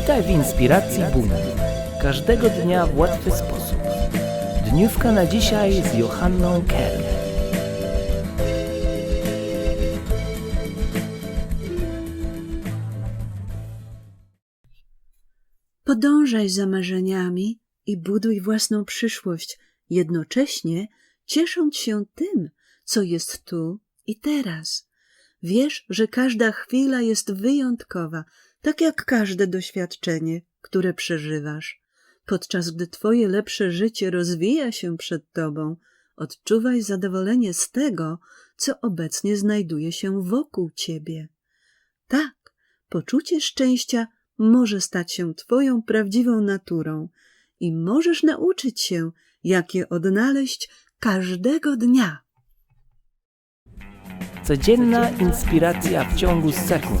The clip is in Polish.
Witaj w inspiracji Buna. Każdego dnia w łatwy sposób. Dniówka na dzisiaj z Johanną Kern. Podążaj za marzeniami i buduj własną przyszłość, jednocześnie ciesząc się tym, co jest tu i teraz. Wiesz, że każda chwila jest wyjątkowa, tak jak każde doświadczenie, które przeżywasz. Podczas gdy Twoje lepsze życie rozwija się przed Tobą, odczuwaj zadowolenie z tego, co obecnie znajduje się wokół Ciebie. Tak, poczucie szczęścia może stać się Twoją prawdziwą naturą i możesz nauczyć się, jak je odnaleźć każdego dnia. Codzienna inspiracja w ciągu sekund.